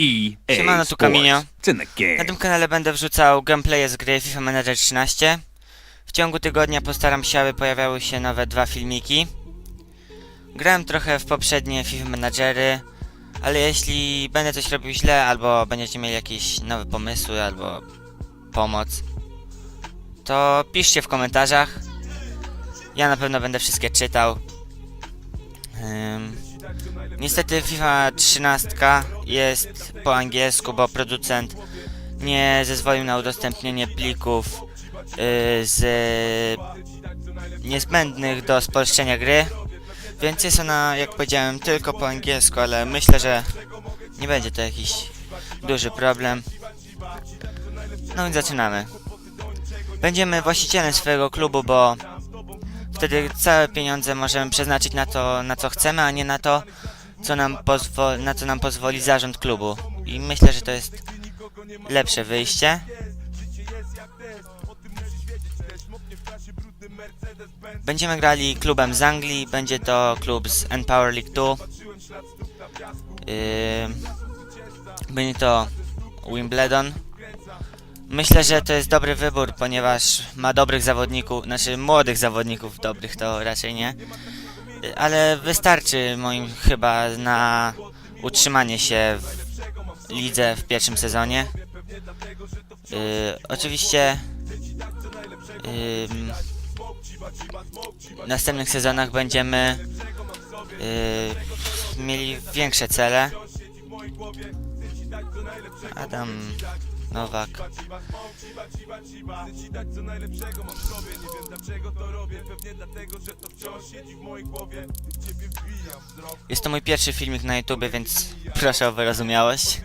EA Siemano, tu the Na tym kanale będę wrzucał gameplaye z gry FIFA Manager 13. W ciągu tygodnia postaram się, aby pojawiały się nowe dwa filmiki. Grałem trochę w poprzednie FIFA Managery, ale jeśli będę coś robił źle, albo będziecie mieli jakieś nowe pomysły, albo pomoc, to piszcie w komentarzach. Ja na pewno będę wszystkie czytał. Niestety FIFA 13 jest po angielsku, bo producent nie zezwolił na udostępnienie plików y, z niezbędnych do spolszczenia gry. Więc jest ona, jak powiedziałem, tylko po angielsku, ale myślę, że nie będzie to jakiś duży problem. No więc zaczynamy. Będziemy właścicielem swojego klubu, bo wtedy całe pieniądze możemy przeznaczyć na to, na co chcemy, a nie na to, co nam na co nam pozwoli zarząd klubu. I myślę, że to jest lepsze wyjście. Będziemy grali klubem z Anglii, będzie to klub z N-Power League 2. Yy, będzie to Wimbledon. Myślę, że to jest dobry wybór, ponieważ ma dobrych zawodników, znaczy młodych zawodników, dobrych to raczej nie. Ale wystarczy moim chyba na utrzymanie się w lidze w pierwszym sezonie. Yy, oczywiście ym, w następnych sezonach będziemy yy, mieli większe cele. Adam Nowak. Jest to mój pierwszy filmik na YouTubie, więc proszę o wyrozumiałość.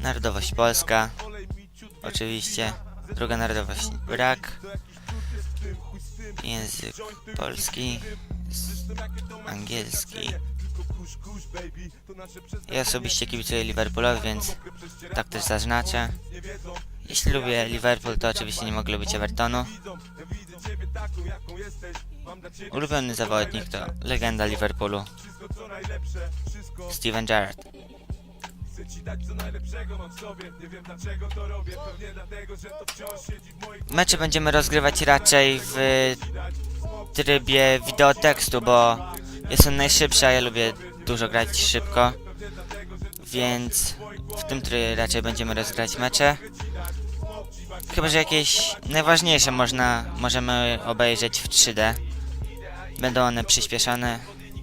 Narodowość polska. Oczywiście. Druga narodowość brak. Język polski. Angielski. Ja osobiście kibicuję Liverpoolowi, więc tak też zaznaczę. Jeśli lubię Liverpool, to oczywiście nie mogę lubić Evertonu. Ulubiony zawodnik to legenda Liverpoolu. Steven Gerrard. Mecze będziemy rozgrywać raczej w trybie wideotekstu, bo jest on najszybszy, a ja lubię dużo grać szybko. Więc w tym trybie raczej będziemy rozgrać mecze. Chyba, że jakieś najważniejsze można, możemy obejrzeć w 3D. Będą one przyspieszone,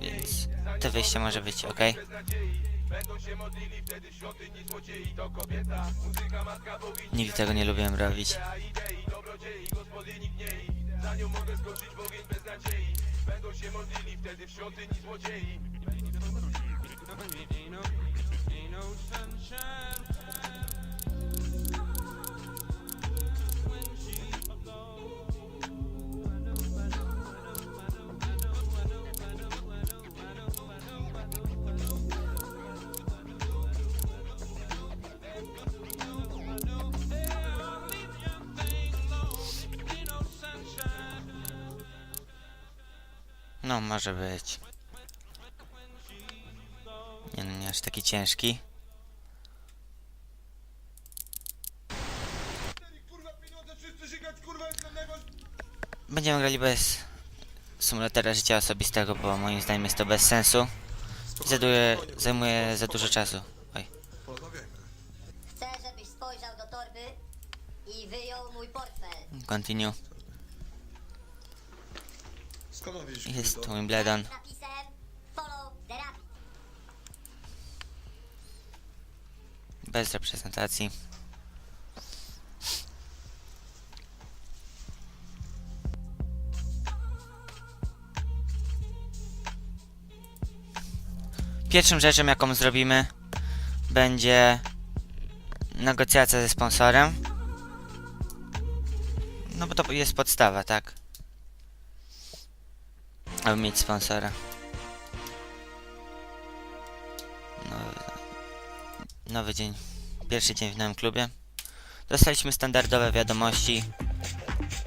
więc to wyjście może być ok. Nigdy tego nie lubiłem robić. No, może być. Nie no, nie aż taki ciężki. Będziemy grali bez symulatora życia osobistego, bo moim zdaniem jest to bez sensu. Zaduje, zajmuje za dużo czasu. Oj. Chcę, żebyś spojrzał do torby i wyjął mój portfel. Continue. Skąd on wiedzieć, Jest kto? Wimbledon. Z napisem Follow the Rabbit. Bez reprezentacji. Pierwszą rzeczą, jaką zrobimy, będzie negocjacja ze sponsorem. No bo to jest podstawa, tak? Aby mieć sponsora. Nowy, nowy dzień. Pierwszy dzień w nowym klubie. Dostaliśmy standardowe wiadomości,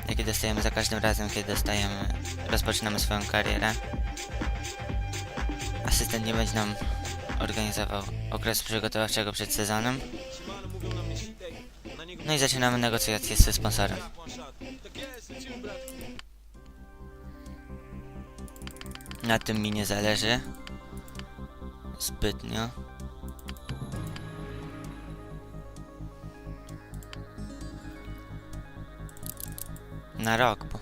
jakie dostajemy za każdym razem, kiedy dostajemy, rozpoczynamy swoją karierę. Asystent nie będzie nam organizował okres przygotowawczego przed sezonem. No i zaczynamy negocjacje ze sponsorem. Na tym mi nie zależy zbytnio. Na rok, bo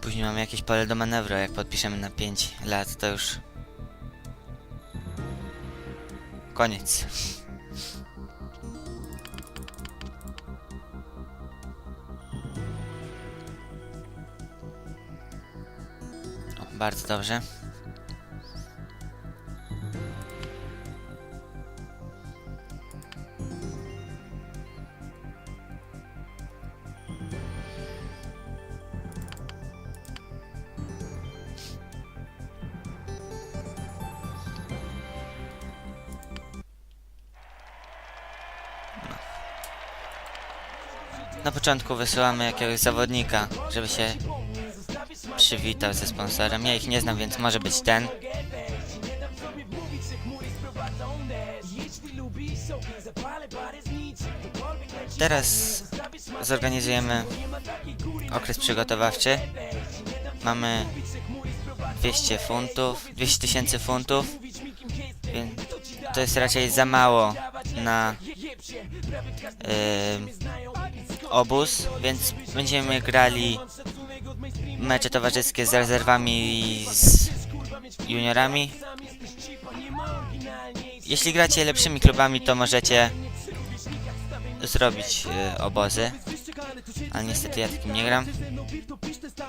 później mamy jakieś pole do manewru, jak podpiszemy na 5 lat, to już koniec. Bardzo dobrze. Na początku wysyłamy jakiegoś zawodnika, żeby się przywitał ze sponsorem. Ja ich nie znam, więc może być ten. Teraz zorganizujemy okres przygotowawczy. Mamy 200 funtów, 200 tysięcy funtów, więc to jest raczej za mało na ym, obóz, więc będziemy grali mecze towarzyskie z rezerwami i z juniorami. Jeśli gracie lepszymi klubami, to możecie zrobić y, obozy, ale niestety ja takim nie gram.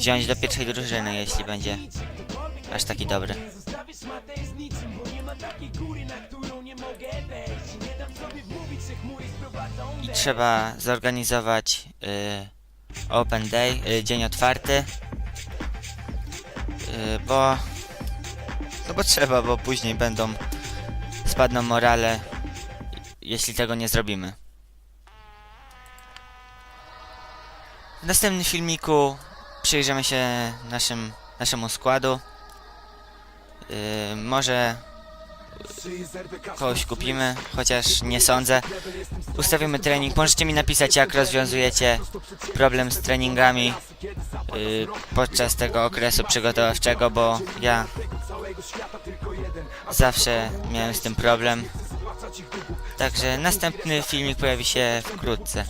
wziąć do pierwszej drużyny, jeśli będzie aż taki dobry. I trzeba zorganizować y, Open Day, y, dzień otwarty, y, bo no bo trzeba, bo później będą spadną morale, jeśli tego nie zrobimy. W następnym filmiku przyjrzymy się naszym, naszemu składu. Yy, może kogoś kupimy, chociaż nie sądzę. Ustawimy trening. Możecie mi napisać, jak rozwiązujecie problem z treningami yy, podczas tego okresu przygotowawczego, bo ja zawsze miałem z tym problem. Także następny filmik pojawi się wkrótce.